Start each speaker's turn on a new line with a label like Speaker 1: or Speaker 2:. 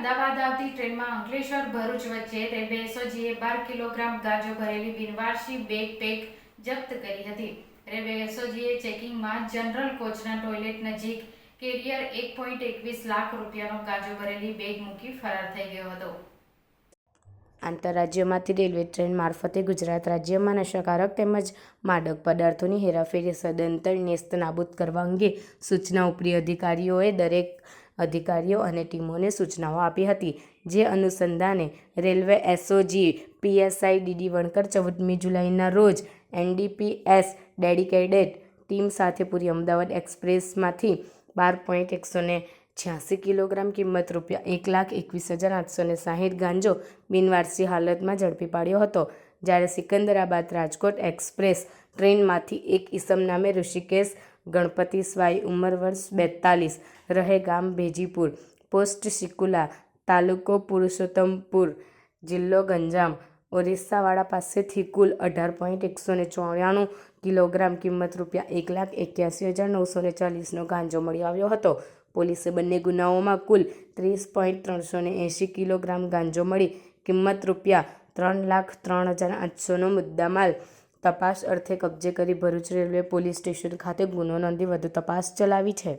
Speaker 1: અમદાવાદ આવતી ટ્રેનમાં અંકલેશ્વર ભરૂચ વચ્ચે રેલવે એસઓજીએ બાર કિલોગ્રામ ગાંજો ભરેલી બિનવારસી બેગ પેક જપ્ત કરી હતી. રેલવે એસઓજીએ ચેકિંગમાં જનરલ કોચના ટોયલેટ નજીક કેરિયર એક પોઈન્ટ એકવીસ લાખ રૂપિયાનો ગાંજો ભરેલી બેગ મૂકી ફરાર થઈ ગયો હતો.
Speaker 2: આંતરરાજ્યમાંથી રેલવે ટ્રેન મારફતે ગુજરાત રાજ્યમાં નશાકારક તેમજ માદક પદાર્થોની હેરાફેરી સદંતર નેસ્ત નાબૂદ કરવા અંગે સૂચના ઉપરી અધિકારીઓએ દરેક અધિકારીઓ અને ટીમોને સૂચનાઓ આપી હતી, જે અનુસંધાને railway SOG PSI DD Vankar ચૌદમી જુલાઈના રોજ એનડીપીએસ ડેડિકેટેડ ટીમ સાથે પૂરી અમદાવાદ એક્સપ્રેસમાંથી બાર પોઈન્ટ એકસો ને છ્યાસી કિલોગ્રામ કિંમત રૂપિયા એક લાખ એકવીસ હજાર આઠસો ને સાહીઠ ગાંજો બિનવારસી હાલતમાં ઝડપી પાડ્યો હતો. જ્યારે સિકંદરાબાદ રાજકોટ એક્સપ્રેસ ટ્રેનમાંથી એક ઈસમ નામે ઋષિકેશ ગણપતિ સ્વાઈ ઉંમર વર્ષ બેતાલીસ રહે ગામ ભેજીપુર પોસ્ટ શિકુલા, તાલુકો પુરુષોત્તમપુર, જિલ્લો ગંજામ ઓરિસ્સાવાળા પાસેથી કુલ અઢાર પોઈન્ટ એકસો ને ચોરાણું કિલોગ્રામ કિંમત રૂપિયા એક લાખ એક્યાસી હજાર નવસો ને ચાલીસનો ગાંજો મળી આવ્યો હતો. પોલીસે બંને ગુનાઓમાં કુલ ત્રીસ પોઈન્ટ ત્રણસો ને એંશી કિલોગ્રામ ગાંજો મળી. કિંમત રૂપિયા ત્રણ લાખ ત્રણ હજાર આઠસોનો મુદ્દામાલ. તપાસ અર્થે કબજે કરી ભરૂચ રેલવે પોલીસ સ્ટેશન ખાતે ગુનો નોંધી વધુ તપાસ ચલાવી છે.